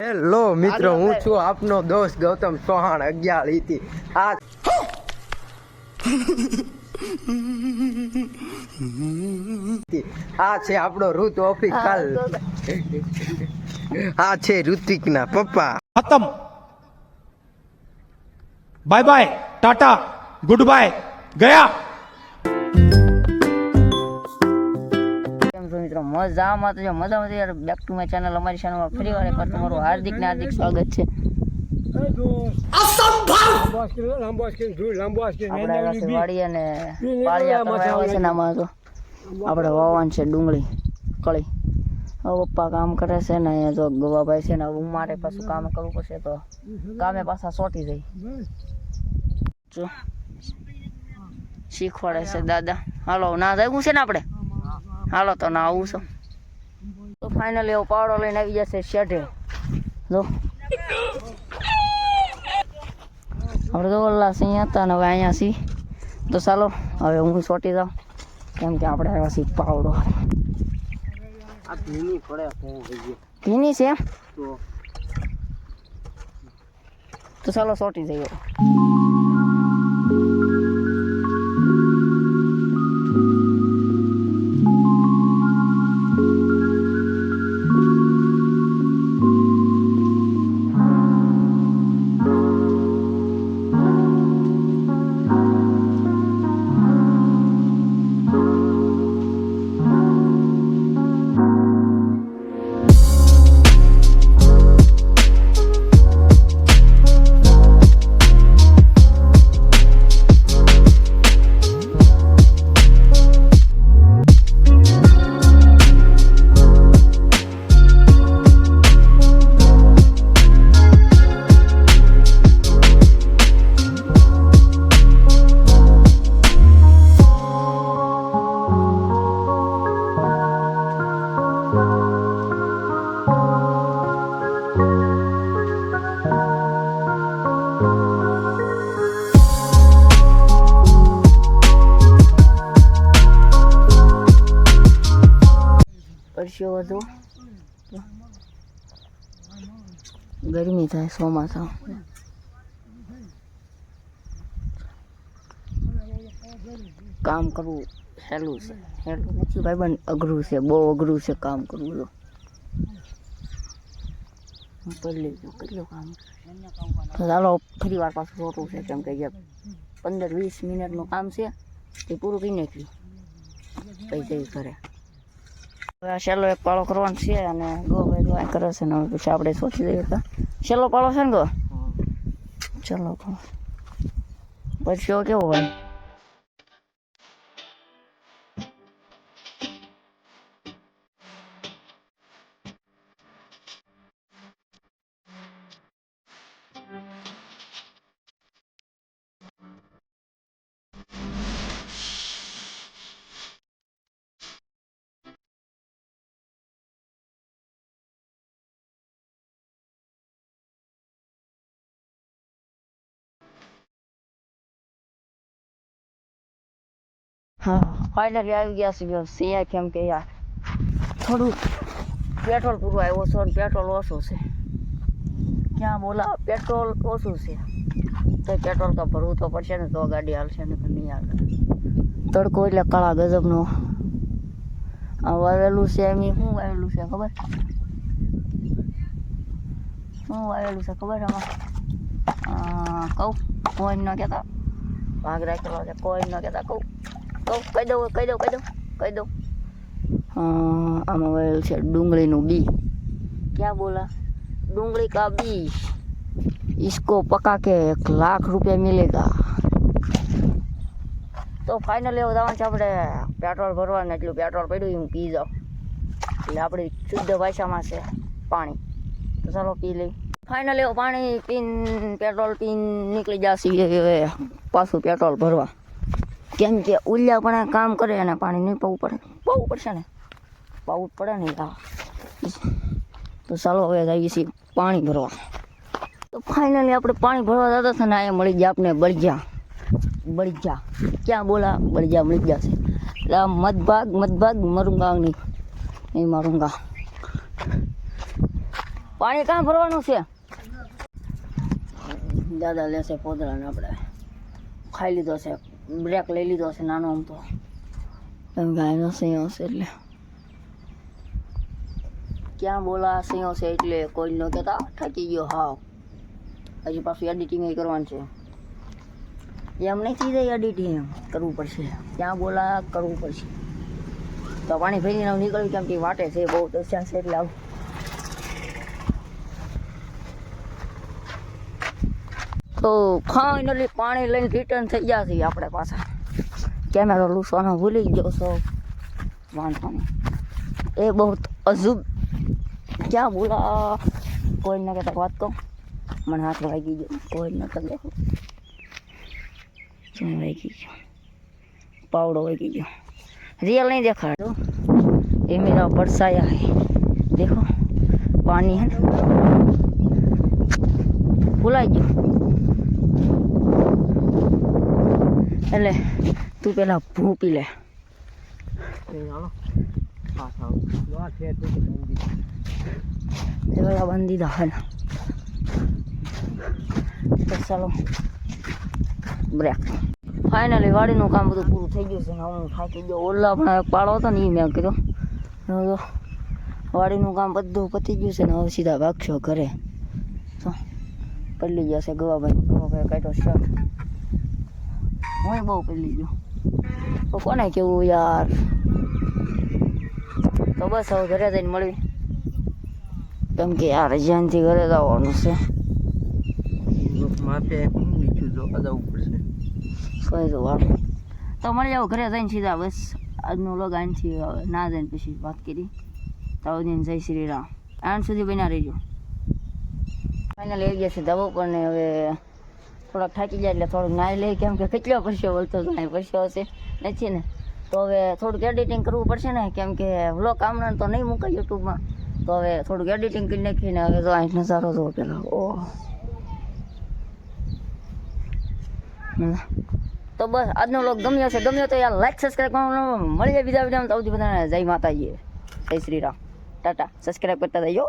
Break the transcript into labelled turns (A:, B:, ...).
A: Hello મિત્રો હું છું આપનો દોસ્ત ગૌતમ ચૌહાણ અગિયાર ઇતિ આ આ છે આપણો ઋત ઓફિસ કાલ. આ છે ઋતિકના પપ્પા.
B: ખતમ. Bye bye tata good bye ગયા.
C: કેમ છો મિત્રો મજામાં તો મજામાં યાર બેક ટુ માય ચેનલ અમારી ચેનલમાં ફરી વાર એકવાર તમારું હાર્દિક ને હાર્દિક સ્વાગત છે. આપણે વાવન છે ડુંગળી કળી. પપ્પા કામ કરે છે ને અહીંયા જો ગવાભાઈ છે ને હવે મારે પાછું કામ કરવું પડશે તો કામે પાછા સોટી જઈ. શીખવાડે છે દાદા. હાલો ના જવું છે ને આપણે? હાલો તો ના આવું છું. તો ફાઇનલી એવો પાવડો લઈને આવી જશે શેઠે જો. આપણે તો ઓલા સિંહ અહીંયા હતા ને હવે અહીંયા છીએ. તો ચાલો હવે હું સોટી જાઉં. કેમ કે આપણે આવ્યા છીએ પાવડો.
A: ભીની
C: છે
A: તો
C: ચાલો સોટી જઈએ. પરસ્યો વધુ? ગરમી થાય ચોમાસા કામ કરવું સહેલું છે, સહેલું નથી. ભાઈ, પણ અઘરું છે, બહુ અઘરું છે કામ કરવું તો. હું કેટલું કામ. ચાલો, ફરી વાર પાછું સોટું છે, કેમ કે પંદર વીસ મિનિટનું કામ છે, તે પૂરું કરી નાખ્યું. પછી ઘરે. હવે આ છેલ્લો એક પાળો કરવાનો છે અને ગો ભાઈ દુઆ કરે છે ને હવે પછી આપણે સોચી દઈએ તો. છેલ્લો પાળો છે ને ગો? ચલો તો પછી કેવો હોય? હા. ફાઇનલી આવી ગયા છે બસ કેમ કે યાર, થોડું પેટ્રોલ પૂરું આવ્યો છે અને પેટ્રોલ ઓછું છે. ક્યાં બોલા? પેટ્રોલ ઓછું છે. તો પેટ્રોલ તો ભરવું તો પડશે ને, તો ગાડી હાલશે ને નહીં હાલે. તડકો એટલે કાળા ગજબનો. વાવેલું છે એમ શું વાવેલું છે ખબર? શું વાવેલું છે ખબર આમાં? કહું કોઈ ન કહેતા? ભાગ રાખેલો છે કોઈ ન કહેતા, કહું. કહું કહી દઉં કહી દઉં કહી દઉં કહી દઉં અ, આમાં વાવેલું છે ડુંગળીનું બી ક્યાં બોલા डूंगली का बीज इसको पका के एक लाख रुपया मिलेगा તો ફાઇનલી એવું જવાનું છે આપણે પેટ્રોલ ભરવાનું એટલું પેટ્રોલ પડ્યું હું પી જાઉં એટલે આપણી શુદ્ધ ભાષામાં છે પાણી તો ચાલો પી લઈ ફાઇનલી એવું પાણી પીન પેટ્રોલ પીન નીકળી જશે હવે પાછું પેટ્રોલ ભરવા કેમ કે ઉલ્યા પણ કામ કરે અને પાણી નહીં પાવું પડે. પાવું પડશે ને? પાવું પડે ને હા તો ચાલો હવે જઈએ છીએ પાણી ભરવા. તો ફાઇનલી આપણે પાણી ભરવા જતા હતા ને અહીંયા મળી ગયા આપણે બળિયા બળિયા ક્યાં બોલા? બળિયા મળી ગયા છે. એટલે આ મધભાગ મધભાગ મરુંગા એ મરુંગા. પાણી કાં ભરવાનું છે? દાદા લેશે પોદળાને આપણે. ખાઈ લીધો છે. બ્રેક લઈ લીધો છે નાનો આમ તો. એમ ગાયનો સિંહો છે એટલે. ક્યાં બોલા સિંહો છે એટલે કોઈ ન કહેતા. થાકી ગયો હાવ. હજી પાછું એડિટિંગ કરવાનું છે. એમ નહીં થઈ જાય એડિટિંગ કરવું પડશે. ક્યાં બોલા કરવું પડશે. તો પાણી ભરીને નીકળ્યું કેમ કે વાટે છે બહુ દસ્યા છે એટલે આવું. તો ફાઇનલી પાણી લઈને રિટર્ન થઈ ગયા છીએ આપણે પાછા કેમેરો લૂસવાનો ભૂલી ગયો છો વાંધો નહીં એ બહુ અજુબ ક્યાં બોલા કોઈ ના કહેતા વાત કહું મને હાથ વાગી ગયો કોઈ ન તો દેખો ક્યાં વાગી ગયો પાવડો વાગી ગયો रियल नहीं देखा तो ये मेरा बरसाया है देखो पानी है ना ભૂલાઈ ગયો એટલે તું પેલા ભૂ પી લે. પેલા ચાલો બ્રેક ફાઇનલી વાડીનું કામ બધું પૂરું થઈ ગયું છે ને હું થાકી ગયો. ઓલા પણ એક પાડો હતો ને એ મેં કીધો. વાડીનું કામ બધું પતી ગયું છે ને હવે સીધા ભાગશો ઘરે. તો પડી છે ગવાભાઈ. ગવાભાઈ કાઢ્યો શર્ટ હું બહુ પડી ગયો તો કોને કેવું યાર? તો બસ હવે ઘરે જઈને મળવી. કેમ કે યાર જ્યાંથી ઘરે જવાનું છે. તો મળી જાવ ઘરે જઈને સીધા બસ. આજનું લોગ આનથી હવે ના જઈને પછી વાત કરી. તાવદીન જય શ્રી રામ. આન સુધી બન્યા રહીજો. ફાઇનલ ગયા છે દવા પણ હવે થોડાક થાકી જાય એટલે થોડુંક નાહી લઈ કેમ કે કેટલો પરસ્યો વળતો જાય પરસ્યો હશે. નથી ને, તો હવે થોડુંક એડિટિંગ કરવું પડશે ને, કેમ કે વ્લોગ કામના તો નહીં મૂકાય યુટ્યુબમાં. તો હવે થોડુંક એડિટિંગ કરી નાખીને હવે તો અહીં નજારો જો પેલો. ઓહ. તો બસ, આજનો લોક ગમ્યો હશે ગમ્યો તો યાર લાઈક સબસ્ક્રાઈબ કરવાનું મળી જાય બીજા વિડીયોમાં. તો સૌથી બધાને જય માતાજી. જય શ્રી રામ. ટાટા. સબસ્ક્રાઈબ કરતા જજો.